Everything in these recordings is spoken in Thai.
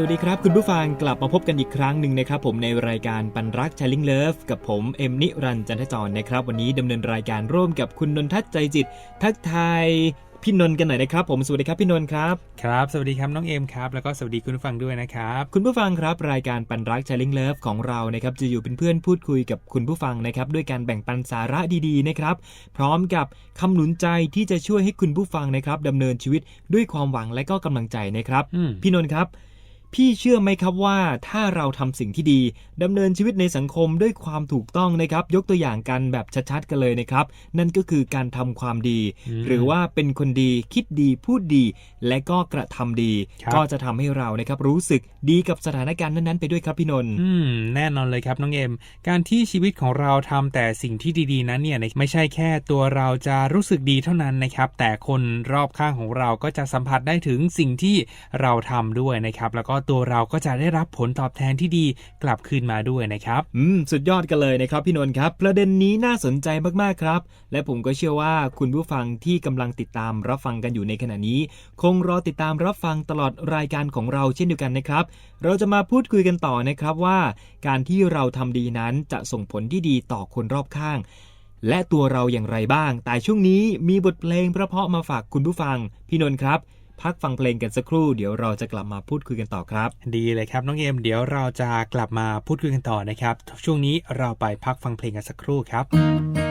สวัสดีครับ คุณผู้ฟังกลับมาพบกันอีกครั้งหนึ่งนะครับ ผมในรายการปันรักช h ลิงเลิฟกับผมเอ็มนิรันดร์จันทจรนะครับ วันนี้ดำเนินรายการร่วมกับคุณนนทัศน์ใจจิต ทักทายพี่นนท์กันหน่อยนะครับ ผมสวัสดีครับพี่นนท์ครับครับ สวัสดีครับน้องเอมครับแล้วก็สวัสดีคุณผู้ฟังด้วยนะครับคุณผู้ฟังครับ รายการปันรักช h ลิงเลิฟของเรานะครับจะอยู่เป็นเพื่อนพูดคุยกับคุณผู้ฟังนะครับด้วยการแบ่งปันสาระดีๆนะครับพร้อมกับคำหนุนใจที่จะช่วยให้คุณผู้ฟังนะครับดำเนินชีวิตด้วยความหวังและก็กำลังใจนะครับอืมพี่นนท์ครับ พี่เชื่อไหมครับว่าถ้าเราทำสิ่งที่ดีดำเนินชีวิตในสังคมด้วยความถูกต้องนะครับ ยกตัวอย่างกันแบบชัดๆกันเลยนะครับ นั่นก็คือการทำความดีอืมหรือว่าเป็นคนดีคิดดีพูดดี และก็กระทำดีครับก็จะทำให้เรานะครับรู้สึกดีกับสถานการณ์นั้นๆไปด้วยครับพี่นนท์อืมแน่นอนเลยครับน้องเอมการที่ชีวิตของเราทำแต่สิ่งที่ดีๆนั้นเนี่ยไม่ใช่แค่ตัวเราจะรู้สึกดีเท่านั้นนะครับ แต่คนรอบข้างของเราก็จะสัมผัสได้ถึงสิ่งที่เราทำด้วยนะครับ แล้วก็ตัวเราก็จะได้รับผลตอบแทนที่ดีกลับคืนมาด้วยนะครับ อืม สุดยอดกันเลยนะครับพี่นนท์ครับ ประเด็นนี้น่าสนใจมากๆครับ และผมก็เชื่อว่าคุณผู้ฟังที่กำลังติดตามรับฟังกันอยู่ในขณะนี้ คงรอติดตามรับฟังตลอดรายการของเราเช่นเดียวกันนะครับ เราจะมาพูดคุยกันต่อนะครับว่า การที่เราทำดีนั้นจะส่งผลที่ดีต่อคนรอบข้าง และตัวเราอย่างไรบ้าง แต่ช่วงนี้มีบทเพลงเพราะๆมาฝากคุณผู้ฟังพี่นนท์ครับ พักฟังเพลงกันสักครู่ เดี๋ยวเราจะกลับมาพูดคุยกันต่อครับ ดีเลยครับน้องเอมเดี๋ยวเราจะกลับมาพูดคุยกันต่อนะครับ ช่วงนี้เราไปพักฟังเพลงกันสักครู่ครับ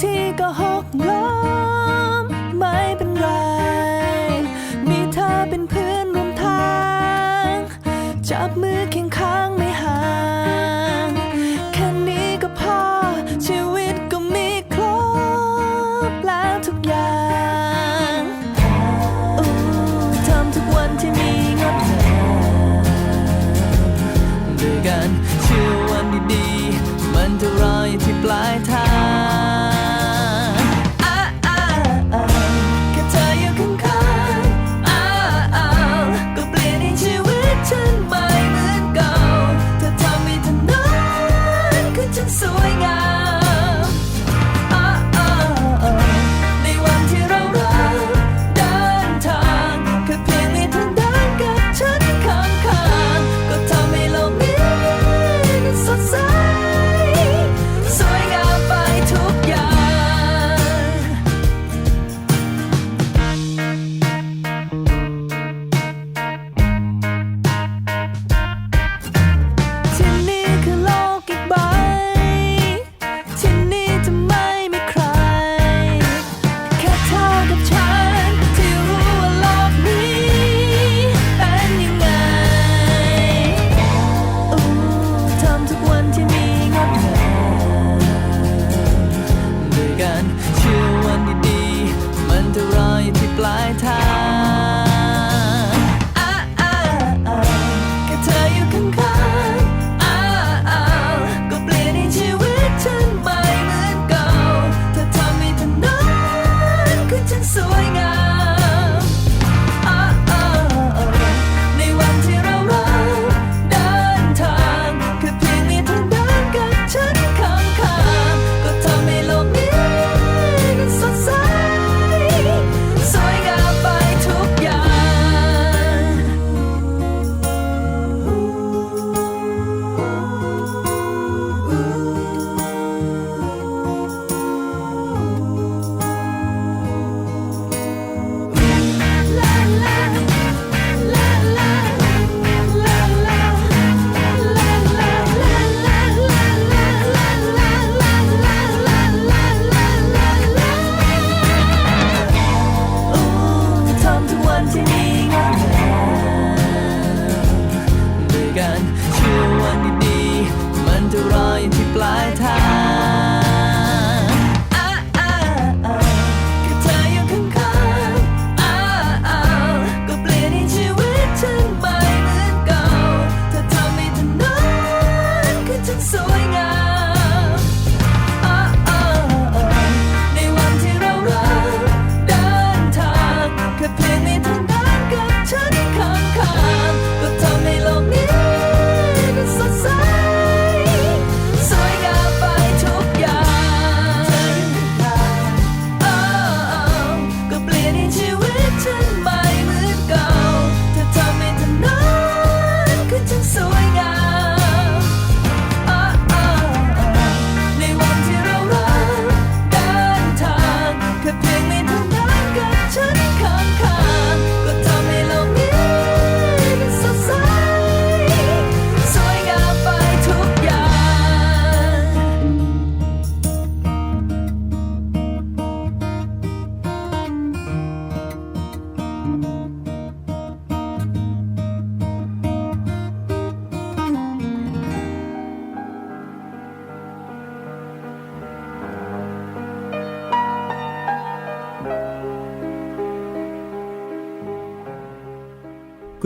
บาง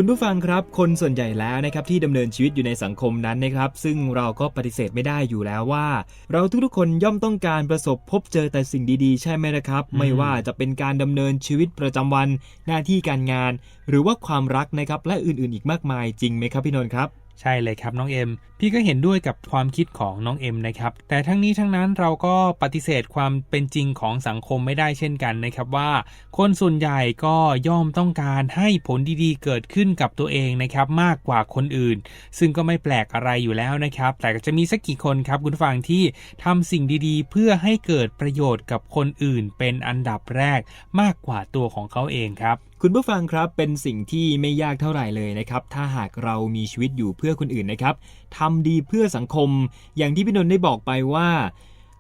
คุณผู้ฟังครับ คนส่วนใหญ่แล้วนะครับที่ดำเนินชีวิตอยู่ในสังคมนั้นนะครับ ซึ่งเราก็ปฏิเสธไม่ได้อยู่แล้วว่า เราทุกๆคนย่อมต้องการประสบพบเจอแต่สิ่งดีๆ ใช่ไหมนะครับอืมไม่ว่าจะเป็นการดำเนินชีวิตประจำวันหน้าที่การงาน หรือว่าความรักนะครับและอื่นๆ อีกมากมายจริงไหมครับพี่นนท์ครับ ใช่เลยครับน้องเอ็มพี่ก็เห็นด้วยกับความคิดของน้องเอ็มนะครับแต่ทั้งนี้ทั้งนั้นเราก็ปฏิเสธความเป็นจริงของสังคมไม่ได้เช่นกันนะครับว่า คนส่วนใหญ่ก็ย่อมต้องการให้ผลดีๆ เกิดขึ้นกับตัวเองนะครับมากกว่าคนอื่น ซึ่งก็ไม่แปลกอะไรอยู่แล้วนะครับแต่ก็จะมีสักกี่คนครับคุณฟังที่ทำสิ่งดีๆ เพื่อให้เกิดประโยชน์กับคนอื่นเป็นอันดับแรกมากกว่าตัวของเขาเองครับ คุณผู้ฟังครับเป็นสิ่งที่ไม่ยากเท่าไหร่เลยนะครับถ้าหากเรามีชีวิตอยู่เพื่อคนอื่นนะครับทำดีเพื่อสังคม อย่างที่พี่นนท์ได้บอกไปว่า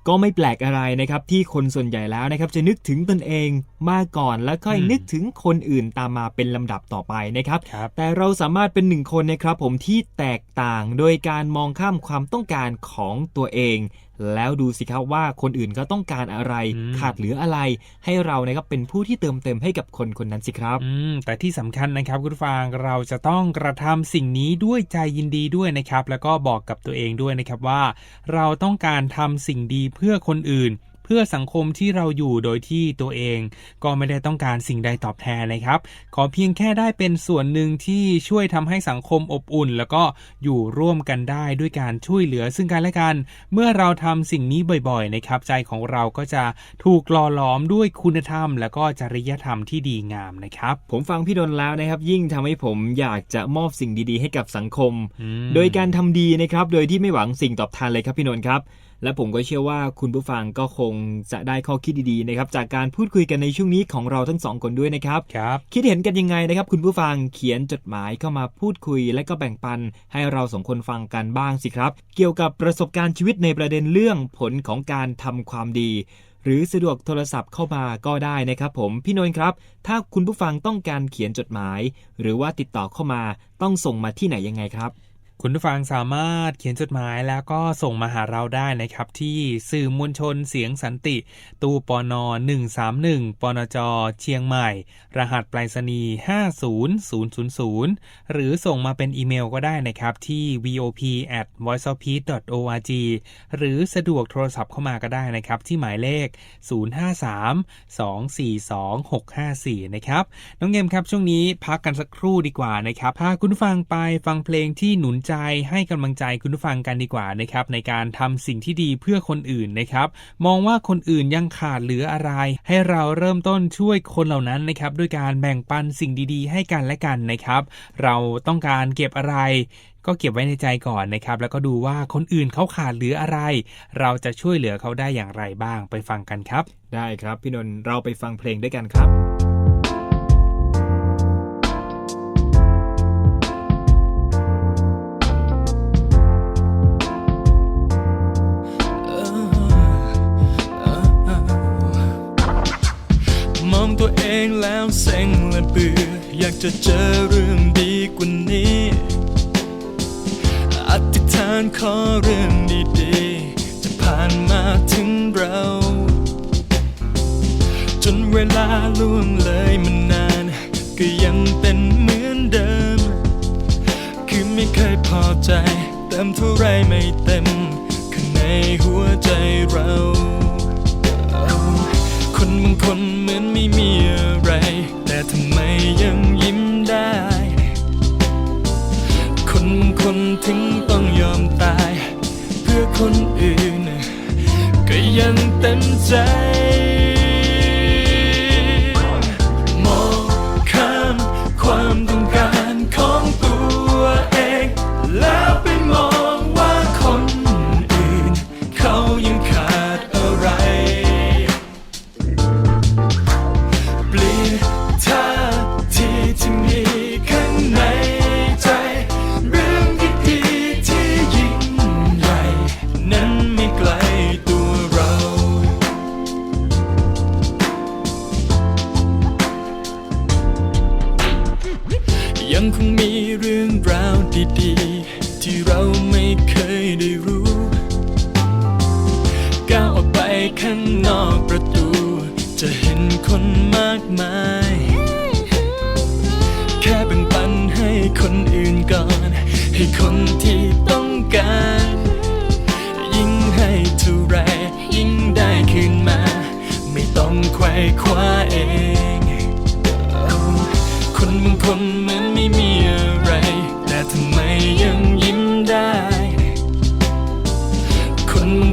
ก็ไม่แปลกอะไรนะครับที่คนส่วนใหญ่แล้วนะครับจะนึกถึงตนเองมาก่อนแล้วค่อยอืมนึกถึงคนอื่นตามมาเป็นลำดับต่อไปนะครับครับแต่เราสามารถเป็นหนึ่งคนนะครับผมที่แตกต่างโดยการมองข้ามความต้องการของตัวเอง แล้วดูสิครับว่าคนอื่นก็ต้องการอะไรอืมขาดเหลืออะไร ให้เรานะครับเป็นผู้ที่เติมเต็มให้กับคนคนนั้นสิครับอืมแต่ที่สำคัญนะครับคุณผู้ฟังเราจะต้องกระทำสิ่งนี้ด้วยใจยินดีด้วยนะครับ แล้วก็บอกกับตัวเองด้วยนะครับว่า เราต้องการทำสิ่งดีเพื่อคนอื่นเพื่อสังคมที่เราอยู่โดยที่ตัวเอง ก็ไม่ได้ต้องการสิ่งใดตอบแทนนะครับ ขอเพียงแค่ได้เป็นส่วนหนึ่งที่ช่วยทำให้สังคมอบอุ่น แล้วก็อยู่ร่วมกันได้ด้วยการช่วยเหลือซึ่งกันและกัน เมื่อเราทำสิ่งนี้บ่อยๆนะครับ ใจของเราก็จะถูกหล่อหลอมด้วยคุณธรรม แล้วก็จริยธรรมที่ดีงามนะครับ ผมฟังพี่ดนแล้วนะครับ ยิ่งทำให้ผมอยากจะมอบสิ่งดีๆ ให้กับสังคมอืมโดยการทำดีนะครับ โดยที่ไม่หวังสิ่งตอบแทนเลยครับพี่นนท์ครับ และผมก็เชื่อว่าคุณผู้ฟังก็คงจะได้ข้อคิดดีๆนะครับจากการพูดคุยกันในช่วงนี้ของเราทั้งสองคนด้วยนะครับครับ คิดเห็นกันยังไงนะครับ คุณผู้ฟังเขียนจดหมายเข้ามาพูดคุย และก็แบ่งปันให้เราสองคนฟังกันบ้างสิครับ เกี่ยวกับประสบการณ์ชีวิตในประเด็นเรื่องผลของการทำความดีหรือสะดวกโทรศัพท์เข้ามาก็ได้นะครับผมพี่นนท์ครับ ถ้าคุณผู้ฟังต้องการเขียนจดหมาย หรือว่าติดต่อเข้ามาต้องส่งมาที่ไหนยังไงครับ คุณผู้ฟังสามารถเขียนจดหมายแล้วก็ส่งมาหาเราได้นะครับ ที่สื่อมวลชนเสียงสันติ ตู้ปนอ131ปนจเชียงใหม่ รหัสไปรษณีย์50000 หรือส่งมาเป็นอีเมลก็ได้นะครับ ที่ vop at voiceofpeace org หรือสะดวกโทรศัพท์เข้ามาก็ได้นะครับ ที่หมายเลข 053 242 654 นะครับ น้องเกมครับช่วงนี้พักกันสักครู่ดีกว่านะครับพาคุณผู้ฟังไปฟังเพลงที่หนุนใจให้กำลังใจคุณผู้ฟังกันดีกว่านะครับในการทำสิ่งที่ดีเพื่อคนอื่นนะครับ มองว่าคนอื่นยังขาดเหลืออะไร ให้เราเริ่มต้นช่วยคนเหล่านั้นนะครับด้วยการแบ่งปันสิ่งดีๆ ให้กันและกันนะครับ เราต้องการเก็บอะไรก็เก็บไว้ในใจก่อนนะครับ แล้วก็ดูว่าคนอื่นเขาขาดเหลืออะไร เราจะช่วยเหลือเขาได้อย่างไรบ้างไปฟังกันครับ ได้ครับพี่นนท์เราไปฟังเพลงด้วยกันครับ อยากจะเจอเรื่องดีกว่านี้ อธิษฐานขอเรื่องดีๆ จะผ่านมาถึงเรา จนเวลาล่วงเลยมานาน ก็ยังเป็นเหมือนเดิม คือไม่เคยพอใจ เติมเท่าไรไม่เต็ม ข้างในหัวใจเรา คนบางคน ยังยิ้มได้ คนบางคนถึงต้องยอมตาย เพื่อคนอื่น ก็ยังเต็มใจ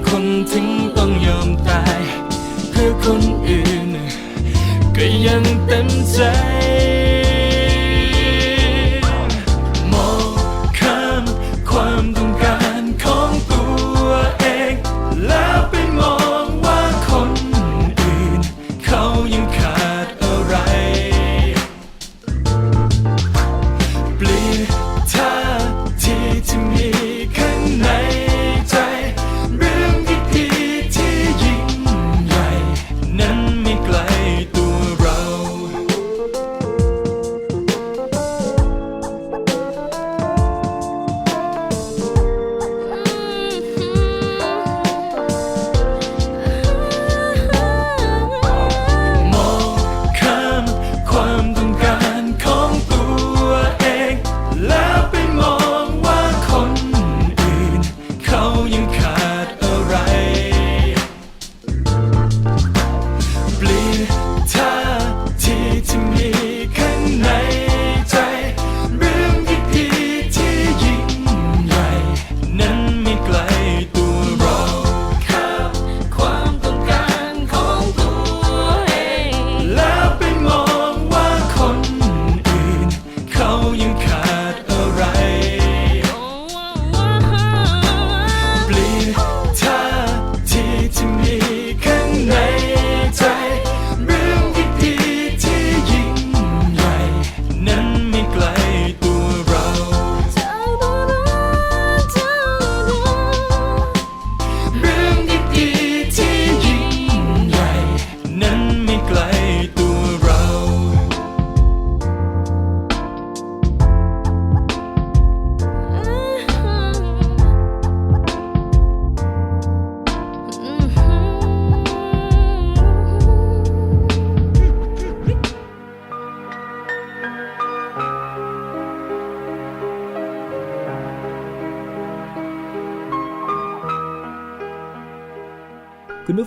คนถึงต้องยอมตาย เพื่อคนอื่น ก็ยังเต็มใจมองข้ามความ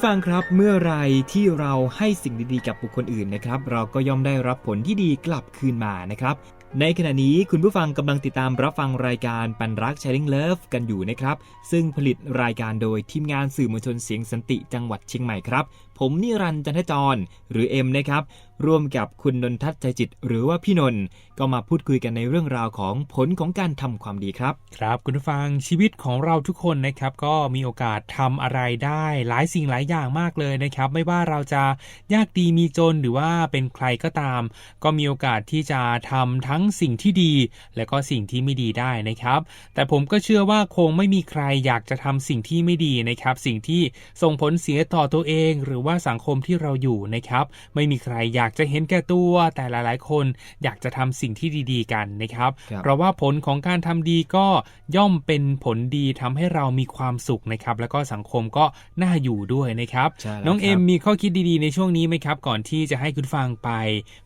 ผู้ฟังครับเมื่อไรที่เราให้สิ่งดีๆกับบุคคลอื่นนะครับ เราก็ย่อมได้รับผลที่ดีกลับคืนมานะครับ ในขณะนี้คุณผู้ฟังกำลังติดตามรับฟังรายการปันรักแชร์ลิงเลิฟกันอยู่นะครับ ซึ่งผลิตรายการโดยทีมงานสื่อมวลชนเสียงสันติจังหวัดเชียงใหม่ครับผมนิรันด์จันทจร หรือเอ็มนะครับ ร่วมกับคุณนนทัศน์ใจจิต หรือว่าพี่นนท์ก็มาพูดคุยกันในเรื่องราวของผลของการทำความดีครับ ครับคุณผู้ฟังชีวิตของเราทุกคนนะครับก็มีโอกาสทำอะไรได้ หลายสิ่งหลายอย่างมากเลยนะครับ ไม่ว่าเราจะยากดีมีจนหรือว่าเป็นใครก็ตาม ก็มีโอกาสที่จะทำทั้งสิ่งที่ดี และก็สิ่งที่ไม่ดีได้นะครับ แต่ผมก็เชื่อว่าคงไม่มีใครอยากจะทำสิ่งที่ไม่ดีนะครับ สิ่งที่ส่งผลเสียต่อตัวเองหรือว่าสังคมที่เราอยู่นะครับ ไม่มีใครอยากจะเห็นแก่ตัว แต่หลาย ๆ คนอยากจะทำสิ่งที่ดี ๆ กันนะครับครับ เพราะว่าผลของการทำดีก็ย่อมเป็นผลดีทำให้เรามีความสุขนะครับ แล้วก็สังคมก็น่าอยู่ด้วยนะครับใช่แล้วน้องครับเอ็มมีข้อคิดดีๆ ในช่วงนี้ไหมครับ ก่อนที่จะให้คุณฟังไป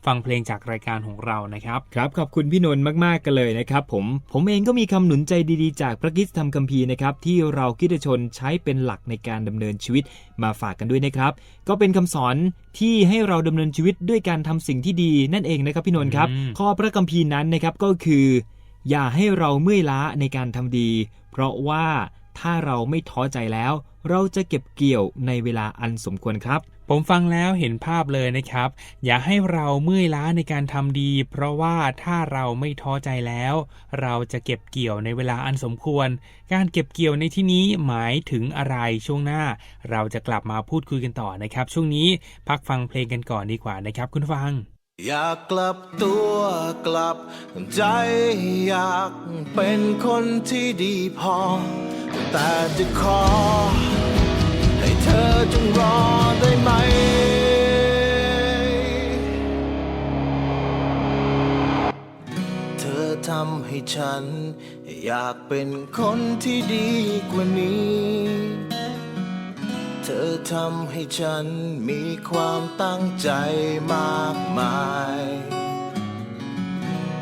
ฟังเพลงจากรายการของเรานะครับครับขอบคุณพี่นนท์มากๆกันเลยนะครับ ผมผมเองก็มีคำหนุนใจดีๆ จากพระคริสตธรรมคัมภีร์นะครับที่เราคริสตชนใช้เป็นหลักในการดำเนินชีวิตมาฝากกันด้วยนะครับก็เป็นคำสอนที่ให้เราดำเนินชีวิตด้วยการทำสิ่งที่ดีนั่นเองนะครับพี่นนท์ครับอืมข้อพระคัมภีร์นั้นนะครับก็คือ อย่าให้เราเมื่อยล้าในการทำดี เพราะว่าถ้าเราไม่ท้อใจแล้ว เราจะเก็บเกี่ยวในเวลาอันสมควรครับ ผมฟังแล้วเห็นภาพเลยนะครับ อย่าให้เราเมื่อยล้าในการทำดี เพราะว่าถ้าเราไม่ท้อใจแล้ว เราจะเก็บเกี่ยวในเวลาอันสมควร การเก็บเกี่ยวในที่นี้หมายถึงอะไรช่วงหน้า เราจะกลับมาพูดคุยกันต่อนะครับ ช่วงนี้พักฟังเพลงกันก่อนดีกว่านะครับคุณฟัง อยากกลับตัวกลับใจอยากเป็นคนที่ดีพอ แต่จะขอให้เธอจง ให้ฉัน อยากเป็นคนที่ดีกว่านี้ เธอทำให้ฉันมีความตั้งใจมากมาย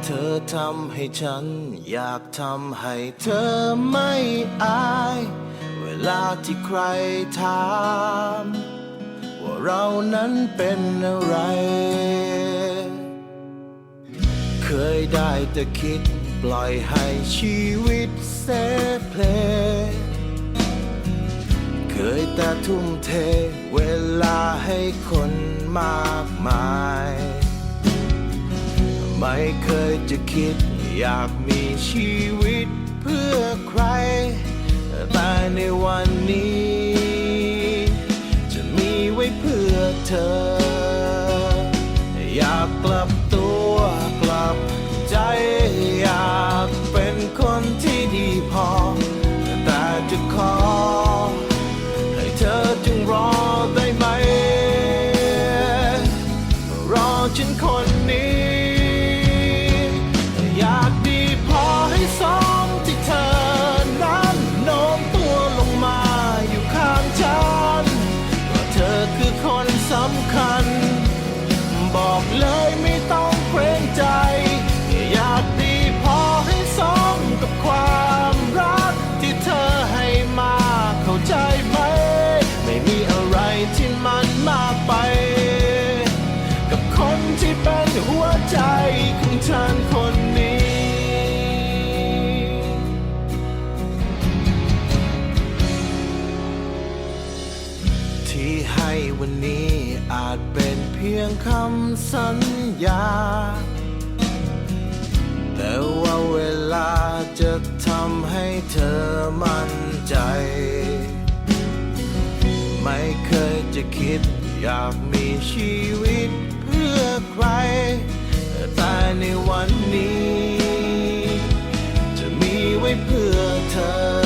เธอทำให้ฉันอยากทำให้เธอไม่อาย เวลาที่ใครถามว่าเรานั้นเป็นอะไร เคยได้แต่คิด ปล่อยให้ชีวิตเซเพลเคยแต่ทุ่มเทเวลาให้คนมากมาย ไม่เคยจะคิดอยากมีชีวิตเพื่อใคร แต่ในวันนี้ จะมีไว้เพื่อเธอ อยากกลับ คำสัญญา แต่ว่าเวลาจะทำให้เธอมั่นใจ ไม่เคยจะคิดอยากมีชีวิตเพื่อใคร แต่ในวันนี้ จะมีไว้เพื่อเธอ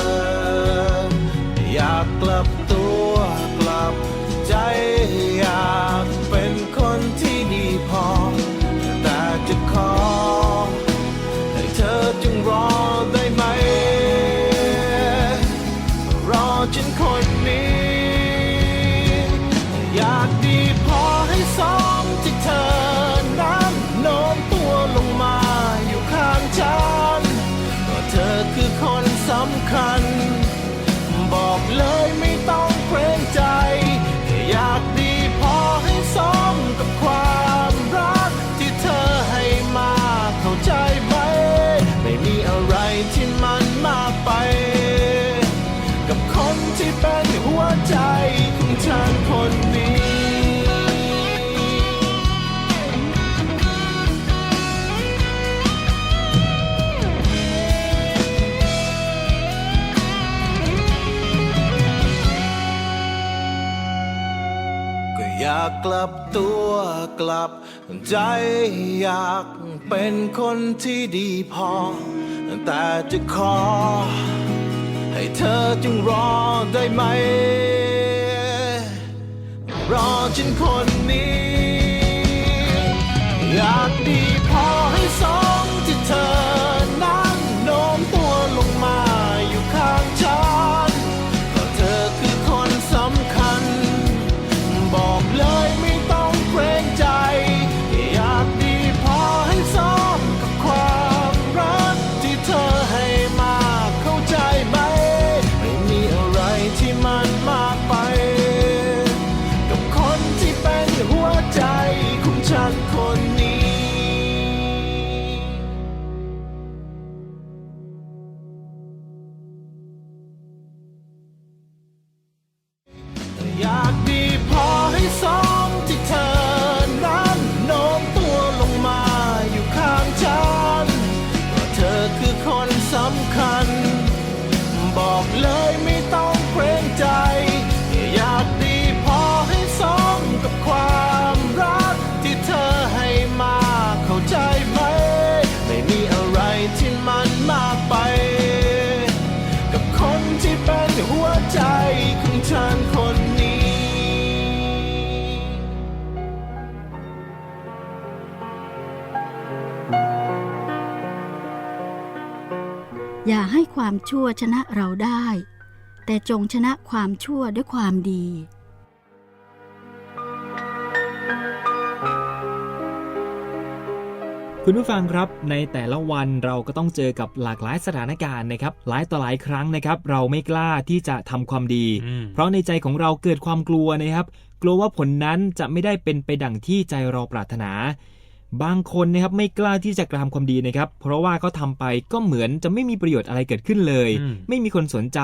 ากกลับตัวกลับ ใจอยากเป็นคนที่ดีพอ แต่จะขอ ให้เธอจึงรอได้ไหม รอฉันคนนี้ อยากดี อย่าให้ความชั่วชนะเราได้ แต่จงชนะความชั่วด้วยความดีคุณผู้ฟังครับในแต่ละวันเราก็ต้องเจอกับหลากหลายสถานการณ์นะครับหลายต่อหลายครั้งนะครับ เราไม่กล้าที่จะทำความดีอืมเพราะในใจของเราเกิดความกลัวนะครับ กลัวว่าผลนั้นจะไม่ได้เป็นไปดังที่ใจเราปรารถนา บางคนนะครับไม่กล้าที่จะกระทำความดีนะครับเพราะว่าเขาทำไปก็เหมือนจะไม่มีประโยชน์อะไรเกิดขึ้นเลยอืมไม่มีคนสนใจ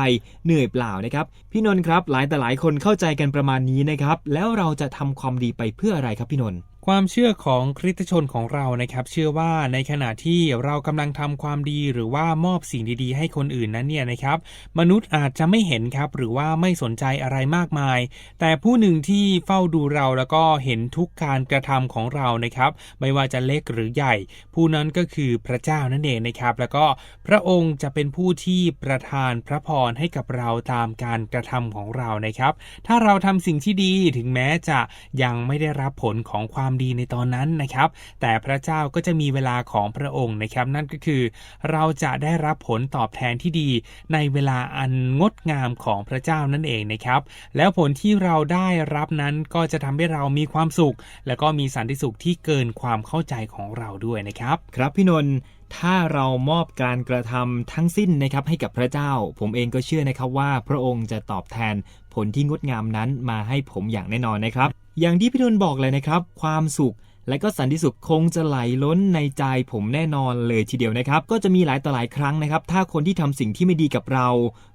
เหนื่อยเปล่านะครับพี่นนท์ครับหลายแต่หลายคนเข้าใจกันประมาณนี้นะครับแล้วเราจะทำความดีไปเพื่ออะไรครับพี่นนท์ ความเชื่อของคริสตชนของเรานะครับ เชื่อว่าในขณะที่เรากำลังทำความดีหรือว่ามอบสิ่งดีๆ ให้คนอื่นนั้นเนี่ยนะครับ มนุษย์อาจจะไม่เห็นครับ หรือว่าไม่สนใจอะไรมากมาย แต่ผู้หนึ่งที่เฝ้าดูเราแล้วก็เห็นทุกการกระทำของเรานะครับ ไม่ว่าจะเล็กหรือใหญ่ ผู้นั้นก็คือพระเจ้านั่นเองนะครับ แล้วก็พระองค์จะเป็นผู้ที่ประทานพระพรให้กับเราตามการกระทำของเรานะครับ ถ้าเราทำสิ่งที่ดีถึงแม้จะยังไม่ได้รับผลของความดีในตอนนั้นนะครับ แต่พระเจ้าก็จะมีเวลาของพระองค์นะครับ นั่นก็คือ เราจะได้รับผลตอบแทนที่ดีในเวลาอันงดงามของพระเจ้านั่นเองนะครับ แล้วผลที่เราได้รับนั้นก็จะทำให้เรามีความสุข และก็มีสันติสุขที่เกินความเข้าใจของเราด้วยนะครับ ครับพี่นนท์ถ้าเรามอบการกระทำทั้งสิ้นนะครับให้กับพระเจ้า ผมเองก็เชื่อนะครับว่าพระองค์จะตอบแทน ผลที่งดงามนั้นมาให้ผมอย่างแน่นอนนะครับ อย่างที่พี่นนท์บอกเลยนะครับ ความสุขและก็สันติสุขคงจะไหลล้นในใจผมแน่นอนเลยทีเดียวนะครับ ก็จะมีหลายต่อหลายครั้งนะครับ ถ้าคนที่ทำสิ่งที่ไม่ดีกับเรา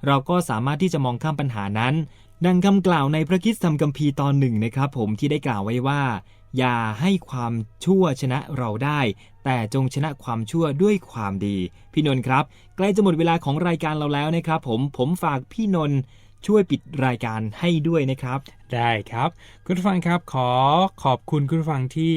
เราก็สามารถที่จะมองข้ามปัญหานั้น ดังคำกล่าวในพระคริสตธรรมคัมภีตอนหนึ่งนะครับ ผมที่ได้กล่าวไว้ว่า อย่าให้ความชั่วชนะเราได้ แต่จงชนะความชั่วด้วยความดี พี่นนท์ครับ ใกล้จะหมดเวลาของรายการเราแล้วนะครับ ผมผมฝากพี่นนท์ ช่วยปิดรายการให้ด้วยนะครับ ได้ครับ คุณผู้ฟังครับขอขอบคุณคุณผู้ฟังที่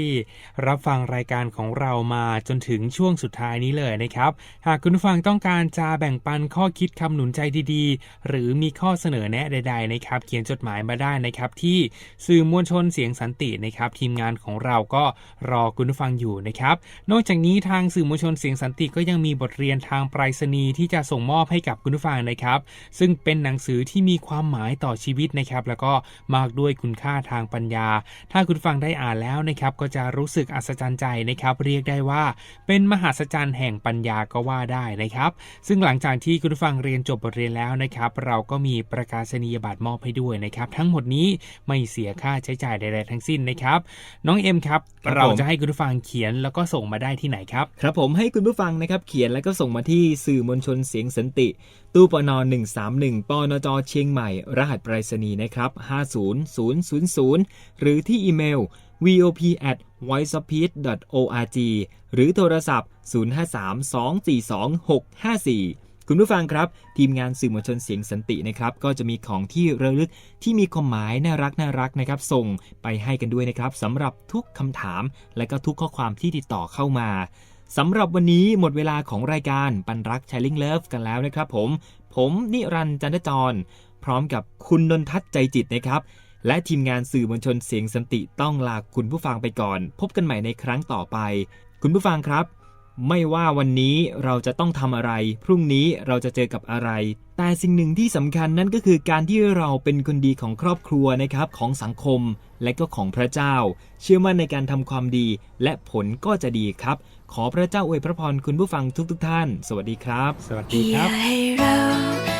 รับฟังรายการของเรามาจนถึงช่วงสุดท้ายนี้เลยนะครับ หากคุณผู้ฟังต้องการจะแบ่งปันข้อคิดคำหนุนใจดีๆ หรือมีข้อเสนอแนะใด ๆ นะครับ เขียนจดหมายมาได้นะครับ ที่สื่อมวลชนเสียงสันตินะครับ ทีมงานของเราก็รอคุณผู้ฟังอยู่นะครับ นอกจากนี้ทางสื่อมวลชนเสียงสันติก็ยังมีบทเรียนทางไปรษณีย์ที่จะส่งมอบให้กับคุณผู้ฟังนะครับ ซึ่งเป็นหนังสือที่มีความหมายต่อชีวิตนะครับ แล้วก็มากด้วยคุณค่าทางปัญญา ถ้าคุณฟังได้อ่านแล้วนะครับก็จะรู้สึกอัศจรรย์ใจนะครับเรียกได้ว่าเป็นมหัศจรรย์แห่งปัญญาก็ว่าได้นะครับ ซึ่งหลังจากที่คุณฟังเรียนจบบทเรียนแล้วนะครับ เราก็มีประกาศนียบัตรมอบให้ด้วยนะครับ ทั้งหมดนี้ไม่เสียค่าใช้จ่ายใดๆทั้งสิ้นนะครับ น้องเอ็มครับครับเราผมจะให้คุณฟังเขียนแล้วก็ส่งมาได้ที่ไหนครับ ครับผมให้คุณผู้ฟังนะครับเขียนแล้วก็ส่งมาที่สื่อมวลชนเสียงสันติ ตู้ปน131 ปนจเชียงใหม่ รหัสไปรษณีย์นะครับ 50000 หรือที่อีเมล vop at v o i c e o p e a c e org หรือโทรศัพท์ 0532426654 คุณผู้ฟังครับ ทีมงานสื่อมวลชนเสียงสันตินะครับ ก็จะมีของที่ระลึกที่มีความหมายน่ารักน่ารักนะครับ ส่งไปให้กันด้วยนะครับสำหรับทุกคำถาม และก็ทุกข้อความที่ติดต่อเข้ามา สำหรับวันนี้หมดเวลาของรายการปันรักชายลิงเลิฟกันแล้วนะครับผม ผมนิรันจันทจร พร้อมกับคุณนนทัศน์ใจจิตนะครับ และทีมงานสื่อมวลชนเสียงสันติต้องลาคุณผู้ฟังไปก่อน พบกันใหม่ในครั้งต่อไป คุณผู้ฟังครับ ไม่ว่าวันนี้เราจะต้องทำอะไร พรุ่งนี้เราจะเจอกับอะไร แต่สิ่งหนึ่งที่สำคัญนั่นก็คือการที่เราเป็นคนดีของครอบครัวนะครับของสังคม และก็ของพระเจ้า เชื่อมั่นในการทำความดี และผลก็จะดีครับ ขอพระเจ้าอวยพระพรคุณผู้ฟังทุกๆทท่าน สวัสดีครับ สวัสดีครับ